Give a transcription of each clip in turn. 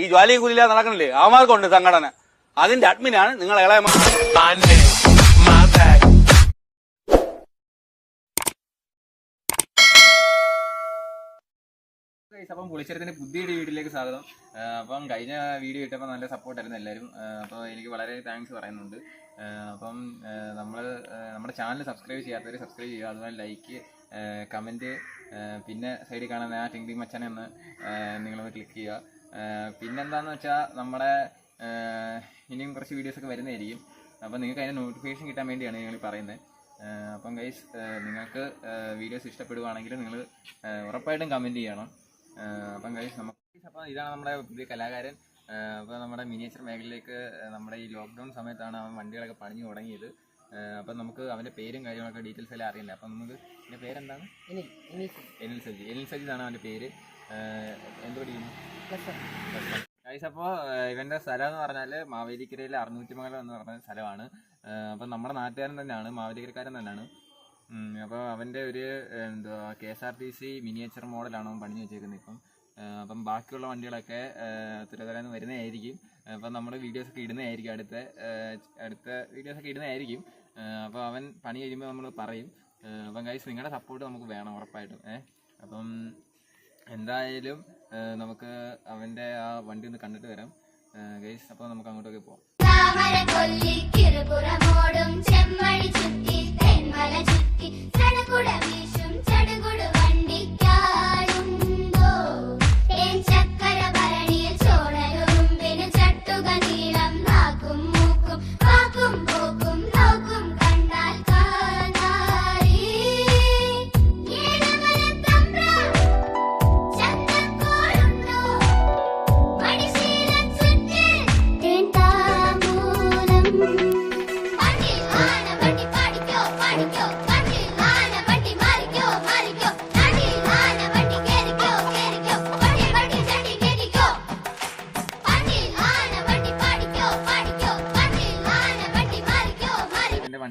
ഈ ജ്വാലിയും കുലില നടക്കണില്ലേ? അവന്മാർക്കുണ്ട് സംഘടന. അതിന്റെ അഡ്മിനാണ് നിങ്ങൾ അപ്പം പുളിച്ചരത്തിന്റെ പുതിയൊരു വീഡിയോയിലേക്ക് സ്വാഗതം. അപ്പം കഴിഞ്ഞ വീഡിയോ ഇട്ടപ്പോൾ നല്ല സപ്പോർട്ടായിരുന്നു എല്ലാവരും. അപ്പോൾ എനിക്ക് വളരെ താങ്ക്സ് പറയുന്നുണ്ട്. അപ്പം നമ്മൾ നമ്മുടെ ചാനൽ സബ്സ്ക്രൈബ് ചെയ്യാത്തവർ സബ്സ്ക്രൈബ് ചെയ്യുക. അതുപോലെ ലൈക്ക് കമന്റ് പിന്നെ സൈഡിൽ കാണുന്ന ആ ടിങ് ടിങ് മച്ചാനെ ഒന്ന് നിങ്ങളൊന്ന് ക്ലിക്ക് ചെയ്യുക. ആ, പിന്നെന്താണെന്ന് വെച്ചാൽ നമ്മുടെ ഇനിയും കുറച്ച് വീഡിയോസ് ഒക്കെ വരുന്നതായിരിക്കും. അപ്പം നിങ്ങൾക്ക് അതിന്റെ നോട്ടിഫിക്കേഷൻ കിട്ടാൻ വേണ്ടിയാണ് ഞങ്ങൾ പറയുന്നത്. അപ്പം ഗൈസ് നിങ്ങൾക്ക് വീഡിയോസ് ഇഷ്ടപ്പെടുവാണെങ്കിൽ നിങ്ങൾ ഉറപ്പായിട്ടും കമന്റ് ചെയ്യണം. അപ്പം ഗൈസ് നമുക്ക് അപ്പോൾ ഇതാണ് നമ്മുടെ പുതിയ കലാകാരൻ. അപ്പോൾ നമ്മുടെ മിനിയേച്ചർ മേഖലയിലേക്ക് നമ്മുടെ ഈ ലോക്ക്ഡൗൺ സമയത്താണ് അവൻ വണ്ടികളൊക്കെ പണിഞ്ഞു തുടങ്ങിയത്. അപ്പം നമുക്ക് അവന്റെ പേരും കാര്യങ്ങളൊക്കെ ഡീറ്റെയിൽസ് എല്ലാം അറിയില്ല അപ്പം നമുക്ക് എന്റെ പേരെന്താണ്? എനിൽ സജി. എനിൽ സജി. എന്നാണ് അവന്റെ പേര്. എന്ത് പഠിക്കുന്നു ഗൈസ് അപ്പോൾ ഇവന്റെ സ്ഥലം എന്ന് പറഞ്ഞാൽ മാവേലിക്കരയിലെ അറുന്നൂറ്റിമംഗലം എന്ന് പറഞ്ഞ സ്ഥലമാണ്. അപ്പം നമ്മുടെ നാട്ടുകാരൻ തന്നെയാണ് മാവേലിക്കരക്കാരൻ തന്നെയാണ്. അപ്പോൾ അവന്റെ ഒരു എന്തുവാ K S R T C miniature മോഡലാണ് അവൻ പണിഞ്ഞു വെച്ചേക്കുന്നത് ഇപ്പം. അപ്പം ബാക്കിയുള്ള വണ്ടികളൊക്കെ തിരുവനന്തപുരം നിന്ന് വരുന്നതായിരിക്കും. അപ്പം നമ്മുടെ വീഡിയോസൊക്കെ ഇടുന്നതായിരിക്കും അടുത്ത അടുത്ത വീഡിയോസ് ഒക്കെ ഇടുന്നതായിരിക്കും. അപ്പോൾ അവൻ പണി കഴിയുമ്പോൾ നമ്മൾ പറയും. അപ്പം ഗൈസ് നിങ്ങളുടെ സപ്പോർട്ട് നമുക്ക് വേണം ഉറപ്പായിട്ടും. ഏഹ് അപ്പം എന്തായാലും നമുക്ക് അവന്റെ ആ വണ്ടി ഒന്ന് കണ്ടിട്ട് വരാം. ഗൈസ് അപ്പോൾ നമുക്ക് അങ്ങോട്ടൊക്കെ പോവാം. ചെമ്മഴി ചുറ്റി ചുറ്റി വീശും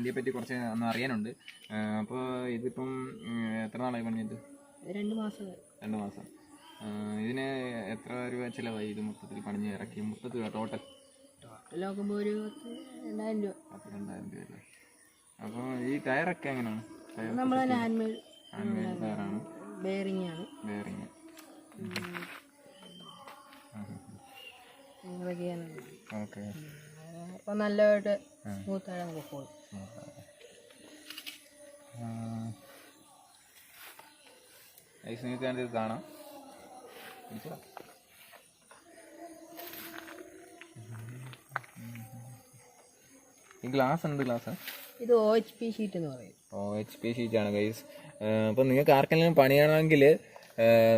മാറിക്കോ. എന്റെ വണ്ടിയെ പറ്റി കുറച്ച് ഒന്ന് അറിയാനുണ്ട്. അപ്പോൾ ഇതിപ്പം എത്ര നാളായി പണിയത് രണ്ട് മാസം. രണ്ട് മാസം. ഇതിന് എത്ര രൂപ ചിലവായി ഇത് മൊത്തത്തിൽ പണിഞ്ഞ് ഇറക്കി? മൊത്തത്തിൽ ടോട്ടൽ ടോട്ടൽ നോക്കുമ്പോൾ ഒരു രണ്ടായിരം രൂപ. പത്ത് രണ്ടായിരം രൂപ അല്ലേ? അപ്പോൾ ഈ ടയറൊക്കെ എങ്ങനെയാണ്? നമ്മൾ ഹാൻഡ് മെയ്ഡ് ഹാൻഡ് ടയറാണ്. ബെയറിംഗ് ആണ് ബെയറിംഗ് ഓക്കെ. അപ്പോൾ നല്ലതായിട്ട് സ്മൂത്തായിട്ട് നമുക്ക് പോകും ഐസ് നിങ്ങൾക്ക് വേണ്ടി കാണാം. പിടിച്ചോ. ഈ ഗ്ലാസ് എന്ത് ഗ്ലാസ് ഇത് ഒ എച്ച് പി ഷീറ്റ് എന്ന് പറയും. ഓ എച്ച് പി ഷീറ്റാണ് ഗൈസ് അപ്പം നിങ്ങൾക്ക് ആർക്കെങ്കിലും പണിയണമെങ്കിൽ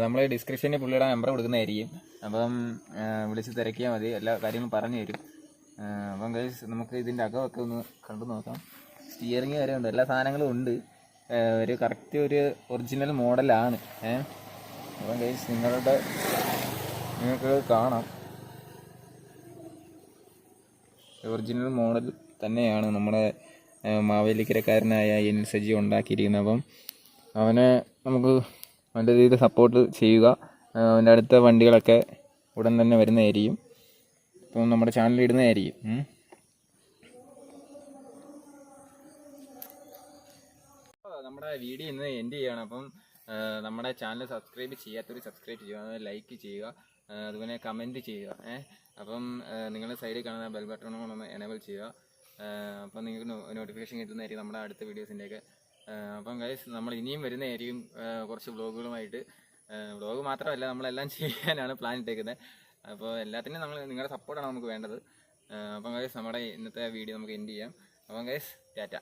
നമ്മൾ ഡിസ്ക്രിപ്ഷനിൽ പുള്ളിയുടെ നമ്പർ കൊടുക്കുന്നതായിരിക്കും അപ്പം വിളിച്ച് തിരക്കിയാൽ മതി. എല്ലാ കാര്യങ്ങളും പറഞ്ഞു തരും. അപ്പം ഗൈസ് നമുക്ക് ഇതിന്റെ അകമൊക്കെ ഒന്ന് കണ്ടു നോക്കാം. സ്റ്റിയറിംഗ് വരെ ഉണ്ട്. എല്ലാ സാധനങ്ങളും ഉണ്ട്. ഒരു കറക്റ്റ് ഒരു ഒറിജിനൽ മോഡലാണ് ഏഹ് അപ്പം ഗൈസ് നിങ്ങളുടെ നിങ്ങൾക്ക് കാണാം. ഒറിജിനൽ മോഡൽ തന്നെയാണ് നമ്മുടെ മാവേലിക്കരക്കാരനായ എൻ സജി ഉണ്ടാക്കിയിരിക്കുന്നത്. അപ്പം അവനെ നമുക്ക് നല്ല രീതിയിൽ സപ്പോർട്ട് ചെയ്യുക. അവന്റെ അടുത്ത വണ്ടികളൊക്കെ ഉടൻ തന്നെ വരുന്നതായിരിക്കും. ഇപ്പം നമ്മുടെ ചാനലിൽ ഇടുന്നതായിരിക്കും. നമ്മുടെ വീഡിയോ ഇന്ന് എൻഡ് ചെയ്യണം. അപ്പം നമ്മുടെ ചാനൽ സബ്സ്ക്രൈബ് ചെയ്യാത്തവർ സബ്സ്ക്രൈബ് ചെയ്യുക ലൈക്ക് ചെയ്യുക അതുപോലെ കമന്റ് ചെയ്യുക ഏഹ് അപ്പം നിങ്ങൾ സൈഡിൽ കാണുന്ന ബെൽ ബട്ടൺ ഒന്ന് എനേബിൾ ചെയ്യുക. അപ്പം നിങ്ങൾക്ക് നോട്ടിഫിക്കേഷൻ കിട്ടുന്നതായിരിക്കും നമ്മുടെ അടുത്ത വീഡിയോസിന്റെയൊക്കെ അപ്പം ഗൈസ് നമ്മൾ ഇനിയും വരുന്നതായിരിക്കും കുറച്ച് വ്ളോഗുകളുമായിട്ട് വ്ളോഗ് മാത്രമല്ല നമ്മളെല്ലാം ചെയ്യാനാണ് പ്ലാൻ ഇട്ടേക്കുന്നത്. അപ്പോൾ എല്ലാത്തിനും നമ്മൾ നിങ്ങളുടെ സപ്പോർട്ടാണ് നമുക്ക് വേണ്ടത്. അപ്പം ഗൈസ് നമ്മുടെ ഇന്നത്തെ വീഡിയോ നമുക്ക് എൻഡ് ചെയ്യാം. അപ്പം ഗൈസ് ടാറ്റ.